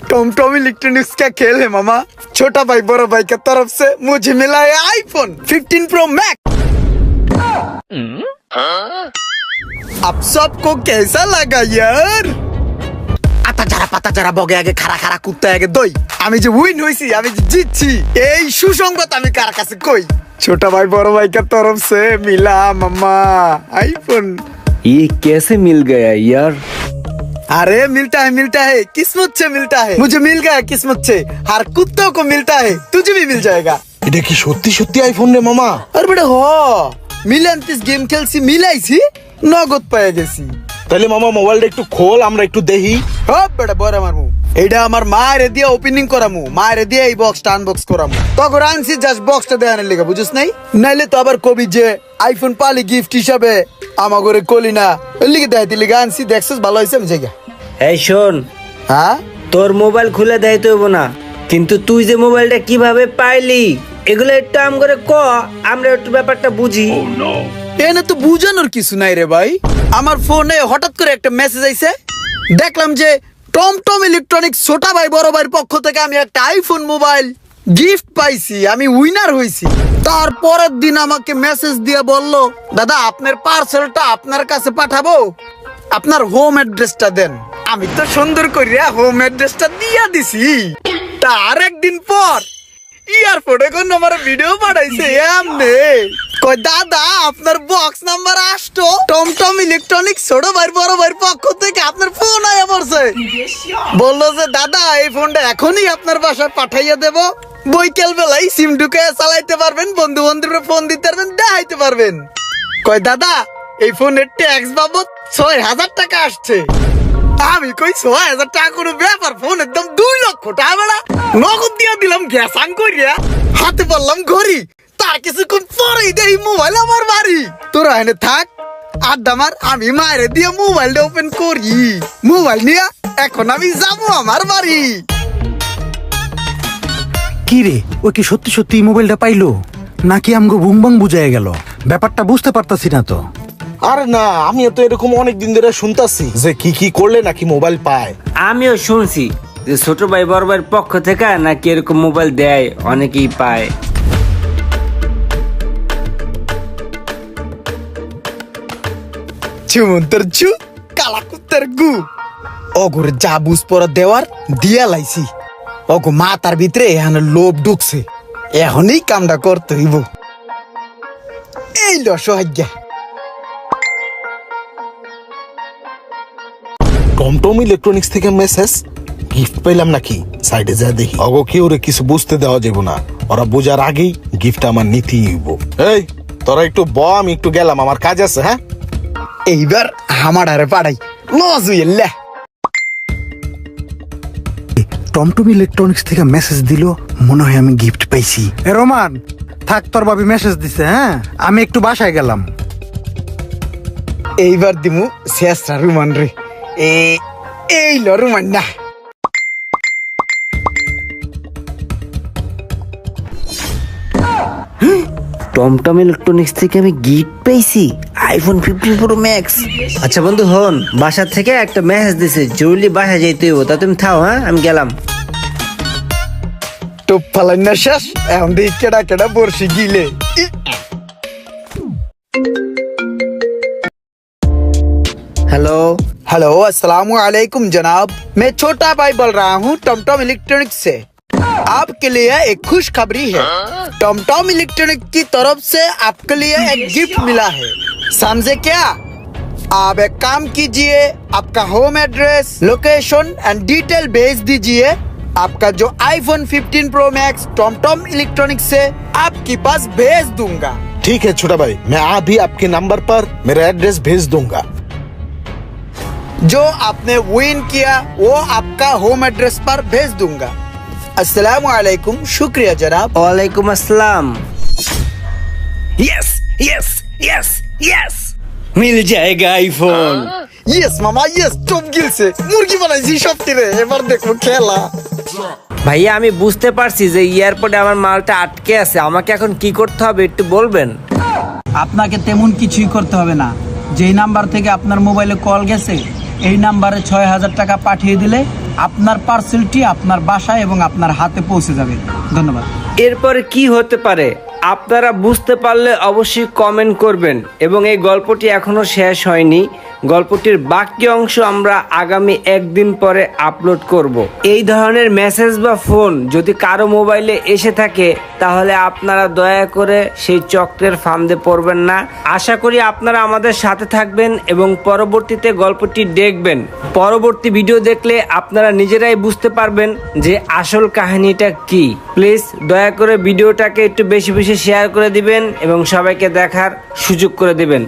Tom Tom electronics का खेल है मामा छोटा भाई बड़ा भाई की तरफ से मुझे मिला है आईफोन 15 प्रो मैक्स अब सबको कैसा लगा यार আতা যারা পাতা যারা বগে আগে খারা খারা কুত্তা আগে দই আমি যে উইন হইছি আমি যে জিতছি এই সুসংবাদ আমি কার কাছে কই ছোট ভাই বড় ভাই কা তরফ সে মিলা মামা आईफोन ये कैसे मिल गया यार अरे मिलता है मिलता है किस्मत से मिलता है मुझे मिल गया किस्मत से हर कुत्तों को मिलता है तुझे भी मिल जाएगा এটা কি সত্যি সত্যি আইফোন রে মামা আর বেটা হ মিলান পিস গেম খেলছি মিলাইছি নগদ পেয়ে গেছি তাহলে মামা মোবাইলটা একটু খোল আমরা একটু দেখি হপ বেটা বড় আমার মু এটা আমার মায়ের দিয়ে ওপেনিং করামু মায়ের দিয়ে এই বক্সটা আনবক্স করামু তখন আনছি জাস্ট বক্সটা দেখানোর লেগে বুঝিস নাই নাইলে তো আবার কবি যে আইফোন পালি গিফট হিসাবে আমার ঘরে কলি না ওই লিগে দেখাইতে লিগে আনছি দেখছিস ভালো হয়েছে আমি জায়গা এই শোন। হ্যাঁ? তোর মোবাইল খুলে দেয় তো না কিন্তু তুই যে মোবাইলটা কীভাবে পাইলি এগুলো একটু আম করে ক আমরা একটু ব্যাপারটা বুঝি। এনে তো বুঝানোর কিছু নাই রে ভাই। আমার ফোনে হঠাৎ করে একটা মেসেজ আইছে। দেখলাম যে টম টম ইলেকট্রনিক্স ছোটা ভাই বড় ভাইয়ের পক্ষ থেকে আমি একটা আইফোন মোবাইল গিফট পাইছি আমি উইনার হইছি। তারপরের দিন আমাকে মেসেজ দিয়ে বলল দাদা আপনার পার্সেলটা আপনার কাছে পাঠাবো? আপনার হোম অ্যাড্রেসটা দেন। আমি তো সুন্দর করিয়া হোম অ্যাড্রেসটা দিয়া দিছি। তার একদিন পর এয়ারপোর্টে কোন আমার ভিডিও পাঠাইছে এমনে। কই দাদা, আপনার বক্স নাম্বার আসতো। টমটম ইলেকট্রনিক ছোট ভাই, বড় ভাইয়ের পক্ষ থেকে আপনার ফোন আয়া পড়ছে। বলল যে, দাদা, এই ফোনটা এখনই আপনার বাসায় পাঠাইয়া দেব। বৈকাল বেলায় সিম ঢুকে চালাইতে পারবেন বন্ধু বান্ধবের ফোন দিতে পারবেন, দেখাইতে পারবেন। কয়, দাদা, এই ফোনের ট্যাক্স বাবদ ছয় হাজার টাকা আসছে। আমি কই হাজার ব্যাপার ফোন একদম দুই লক্ষ টাকা বেড়া। নগদ দিয়ে দিলাম করিয়া হাতে পারলাম ঘড়ি। তার কিছুক্ষণ পরেই দেই মোবাইল আমার বাড়ি। এনে থাক, আড্ডা মার, আমি মায়ের দিয়ে মোবাইলটা ওপেন করি। মোবাইল নিয়ে, এখন আমি যাব আমার বাড়ি। কি রে, ও কি সত্যি সত্যি মোবাইলটা পাইলো? নাকি আমগো বুমবাং বুঝাই গেল? ব্যাপারটা বুঝতে পারতাছি না তো। আরে না আমি তো এরকম অনেক দিন ধরে শুনতাছি যে কি কি করলে নাকি মোবাইল পায়। আমিও শুনছি যে ছোট ভাই বড় ভাইয়ের পক্ষ থেকে নাকি এরকম মোবাইল দেয় অনেকেই পায়। চুমন্তর চু কালা কুত্তার গু। অগুর যা বুঝ পর দেওয়ার দিয়া লাইছি। অগু মাথার ভিতরে এখানে লোভ ঢুকছে। এখনই কামটা করতে হইব। এই ল সহাজ্ঞা টমটম ইলেকট্রনিক্স থেকে মেসেজ গিফট পেলাম নাকি? সাইডে যা দেখি। অগো কেউ রে কিছু বুঝতে দেওয়া যাবে না। ওরা বোঝার আগেই গিফট আমার নিতে হইব। এই তোরা একটু ব আমি একটু গেলাম আমার কাজ আছে হ্যাঁ? এইবার হামাডারে পাড়াই। লজ হইলে টমটম ইলেকট্রনিক্স থেকে মেসেজ দিল মনে হয় আমি গিফট পাইছি। এ রোমান থাক তোর ভাবি মেসেজ দিছে হ্যাঁ? আমি একটু বাসায় গেলাম। এইবার দিমু শেষরা রুমান রে। এই ল রুমান না টমটম ইলেকট্রনিক্স থেকে আমি গিফট পেয়েছি আইফোন ফিফটিন প্রো ম্যাক্স আচ্ছা বন্ধু হন বাসা থেকে একটা মেসেজ দিছে জরুরি বাসা যেতে হইব তা তুমি থাও হ্যাঁ? আমি গেলাম। টুপ ফালাই না শেষ এখন দেখি কেডা কেডা বর্ষি গিলে। হ্যালো हेलो, अस्सलाम वालेकुम जनाब। मैं छोटा भाई बोल रहा हूँ टमटम इलेक्ट्रॉनिक्स से। आपके लिए एक खुशखबरी है। टमटम इलेक्ट्रॉनिक की तरफ़ से आपके लिए एक गिफ्ट मिला है। समझे क्या? आप एक काम कीजिए, आपका home address location and detail भेज दीजिए। आपका जो iPhone 15 pro max TomTom electronic से आपके पास भेज दूँगा। ठीक है छोटा भाई, मैं अभी आपके नंबर पर मेरा एड्रेस भेज दूँगा। जो आपने विन किया वो आपका होम एड्रेस पर भेज दूंगा। अस्सलाम वालेकुम शुक्रिया जनाब। वालेकुम अस्सलाम। यस यस यस यस মিল জায়গা আইফোন ইয়েস মামা ইয়েস টপ গিলছে মুরগি বানাইছি সবটি রে এবার দেখব খেলা। ভাইয়া আমি বুঝতে পারছি যে এয়ারপোর্টে আমার মালটা আটকে আছে। আমাকে এখন কি করতে হবে একটু বলবেন? আপনাকে তেমন কিছুই করতে হবে না। যেই নাম্বার থেকে আপনার মোবাইলে কল গেছে এই নাম্বারে ছয় হাজার টাকা পাঠিয়ে দিলে আপনার পার্সেলটি আপনার বাসায় এবং আপনার হাতে পৌঁছে যাবে। ধন্যবাদ। এরপরে কি হতে পারে? আপনারা বুঝতে পারলে অবশ্যই কমেন্ট করবেন। এবং এই গল্পটি এখনও শেষ হয়নি। গল্পটির বাকি অংশ আমরা আগামী একদিন পরে আপলোড করব। এই ধরনের মেসেজ বা ফোন যদি কারও মোবাইলে এসে থাকে, তাহলে আপনারা দয়া করে সেই চক্রের ফান্দে পড়বেন না। আশা করি আপনারা আমাদের সাথে থাকবেন এবং পরবর্তীতে গল্পটি দেখবেন। পরবর্তী ভিডিও দেখলে আপনারা নিজেরাই বুঝতে পারবেন যে আসল কাহিনীটা কি। প্লিজ দয়া করে ভিডিওটাকে একটু বেশি বেশি শেয়ার করে দিবেন এবং সবাইকে দেখার সুযোগ করে দিবেন।